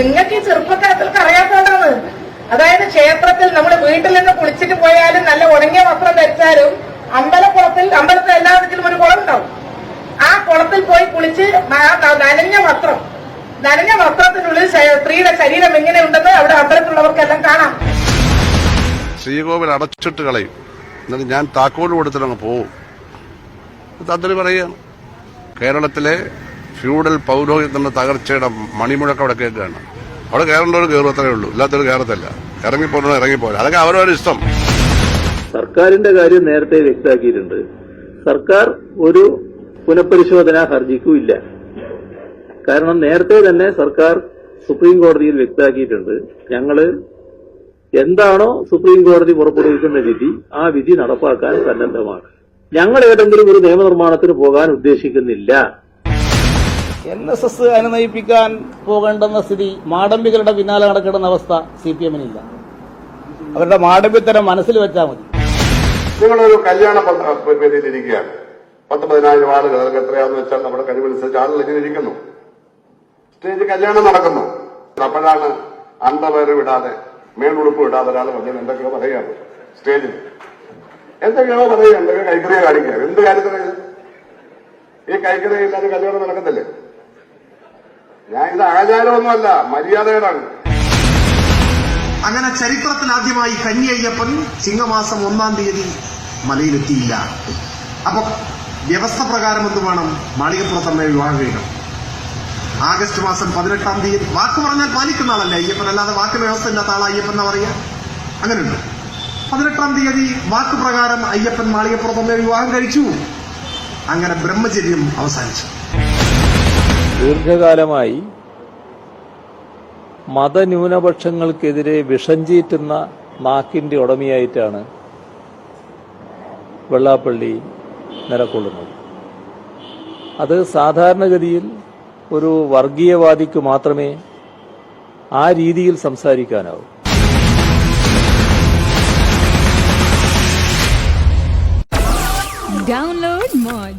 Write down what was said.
നിങ്ങൾക്ക് ഈ ചെറുപ്പക്കാരത്തിൽക്ക് അറിയാത്തതാണ് അതായത് ക്ഷേത്രത്തിൽ നമ്മൾ വീട്ടിൽ നിന്ന് കുളിച്ചിട്ട് പോയാലും നല്ല ഉണങ്ങിയ വസ്ത്രം ധരിച്ചാലും അമ്പലക്കുളത്തിൽ അമ്പലത്തിൽ എല്ലാത്തിലും ഒരു കുളം ഉണ്ടാവും ആ കുളത്തിൽ പോയി കുളിച്ച് നനഞ്ഞ വസ്ത്രം നനഞ്ഞ വസ്ത്രത്തിനുള്ളിൽ സ്ത്രീയുടെ ശരീരം എങ്ങനെയുണ്ടെന്ന് അവിടെ അമ്പലത്തിലുള്ളവർക്കെല്ലാം കാണാം. ശ്രീകോവിൽ അടച്ചിട്ട് കളയും. എന്നിട്ട് ഞാൻ താക്കോൽ കൊടുത്തിട്ട് അങ്ങ് പോവും. തന്ത്രി പറയുകയാണ് കേരളത്തിലെ ഫ്യൂഡൽ പൗരോഹിത്യത്തിന്റെ തകർച്ചയുടെ മണിമുഴക്കം അവിടെ കേൾക്കുകയാണ്. അവിടെ കയറേണ്ടവർ കയറത്തേ ഉള്ളൂ. ഇല്ലാത്തവർ കയറത്തില്ല. ഇറങ്ങിപ്പോലോ ഇറങ്ങിപ്പോലെ അതൊക്കെ അവരവരുടെ ഇഷ്ടം. സർക്കാരിന്റെ കാര്യം നേരത്തെ വ്യക്തമാക്കിയിട്ടുണ്ട്. സർക്കാർ ഒരു പുനഃപരിശോധന ഹർജിക്കും ഇല്ല കാരണം നേരത്തെ തന്നെ സർക്കാർ സുപ്രീം കോടതിയിൽ വ്യക്തമാക്കിയിട്ടുണ്ട്. ഞങ്ങൾ എന്താണോ സുപ്രീം കോടതി പുറപ്പെടുവിക്കുന്ന വിധി ആ വിധി നടപ്പാക്കാൻ സന്നദ്ധമാണ്. ഞങ്ങൾ ഏതെങ്കിലും ഒരു നിയമനിർമ്മാണത്തിന് പോകാൻ ഉദ്ദേശിക്കുന്നില്ല. എൻ എസ് എസ് അനുനയിപ്പിക്കാൻ പോകേണ്ടെന്ന സ്ഥിതി മാടമ്പികളുടെ പിന്നാലെ നടക്കേണ്ടെന്ന അവസ്ഥ സി പി എമ്മിനില്ല. അവരുടെ മാടമ്പിത്തരം മനസ്സിൽ വെച്ചാൽ മതി. നിങ്ങളൊരു കല്യാണ വേദിയിലിരിക്കുകയാണ്. പത്ത് പതിനായിരം ആളുകൾ അതൊക്കെ എത്രയാന്ന് വെച്ചാൽ നമ്മുടെ കഴിവനുസരിച്ച് ആളുകൾ ഇങ്ങനെ ഇരിക്കുന്നു. സ്റ്റേജ് കല്യാണം നടക്കുന്നു. അപ്പോഴാണ് അണ്ടവേറ് വിടാതെ മേലുടുപ്പ് വിടാതെ ഒരാൾ വന്നത്. എന്തൊക്കെയോ പറയുകയാണ് സ്റ്റേജിൽ. എന്തൊക്കെയോ പറയുക എന്തൊക്കെ കൈക്കറിയ കാണിക്കുക എന്ത് കാര്യത്തിനാണ് ഈ കൈക്കറിയില്ലാതെ കല്യാണം നടക്കത്തില്ലേ? ഞാൻ ആചാരമൊന്നുമല്ല മര്യാദകളാണ് അങ്ങനെ ചരിത്രത്തിൽ ആദ്യമായി കന്നി അയ്യപ്പൻ ചിങ്ങമാസം ഒന്നാം തീയതി മലയിലെത്തിയില്ല. അപ്പൊ വ്യവസ്ഥ പ്രകാരം എന്ത് വേണം? മാളികപ്പുറത്തമ്മയെ വിവാഹം കഴിക്കണം. ആഗസ്റ്റ് മാസം പതിനെട്ടാം തീയതി വാക്ക് പറഞ്ഞാൽ പാലിക്കുന്ന ആളല്ലേ? അയ്യപ്പൻ അല്ലാതെ വാക്ക് വ്യവസ്ഥ ഇല്ലാത്ത ആൾ അയ്യപ്പൻ എന്നാ പറയാ? അങ്ങനെയുണ്ട്. പതിനെട്ടാം തീയതി വാക്ക് പ്രകാരം അയ്യപ്പൻ മാളികപ്പുറത്തമ്മയെ വിവാഹം കഴിച്ചു. അങ്ങനെ ബ്രഹ്മചര്യം അവസാനിച്ചു. ദീർഘകാലമായി മതന്യൂനപക്ഷങ്ങൾക്കെതിരെ വിഷഞ്ചീറ്റുന്ന നാക്കിന്റെ ഉടമയായിട്ടാണ് വെള്ളാപ്പള്ളി നിലകൊള്ളുന്നത് അത് സാധാരണഗതിയിൽ ഒരു വർഗീയവാദിക്ക് മാത്രമേ ആ രീതിയിൽ സംസാരിക്കാനാവൂ ഡൗൺലോഡ് Moj.